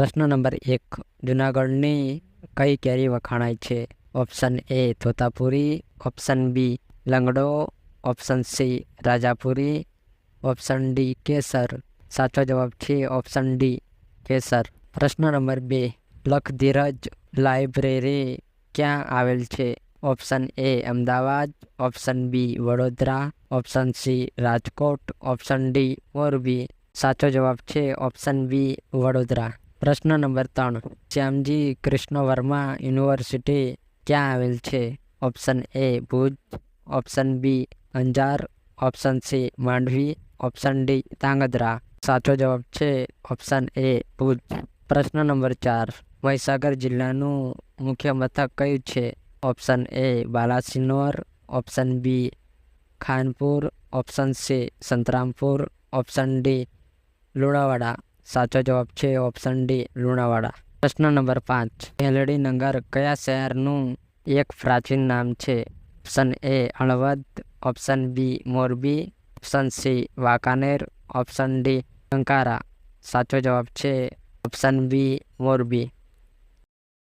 પ્રશ્ન નંબર એક. જુનાગઢની કઈ કેરી વખાણાય છે? Option A Totapuri option B Langdo, option C Rajapuri, option D કેસર. સાચો જવાબ છે ઓપ્શન ડી કેસર. પ્રશ્ન નંબર બે. લખધીરજ લાઇબ્રેરી ક્યાં આવેલ છે? Option A Ahmedabad, option B Vadodara, option C Rajkot, option D Morbi. સાચો જવાબ છે ઓપ્શન બી વડોદરા. પ્રશ્ન નંબર ત્રણ. શ્યામજી કૃષ્ણ વર્મા યુનિવર્સિટી ક્યાં આવેલ છે? Option A Bhuj, option B Anjar, option C Mandvi, option D તાંગધ્રા સાચો જવાબ છે ઓપ્શન એ ભુજ. પ્રશ્ન નંબર ચાર. મહીસાગર જિલ્લાનું મુખ્ય મથક કયું છે? Option A Balasinor, option B Khanpur, option C Santrampur, option D Lunawada. સાચો જવાબ છે ઓપ્શન ડી લુણાવાડા. પ્રશ્ન નંબર પાંચ. ભેલડી નગર કયા શહેરનું એક પ્રાચીન નામ છે? Option A Halvad. Option B Morbi. Option C Wankaner. Option D Tankara. સાચો જવાબ છે ઓપ્શન બી મોરબી.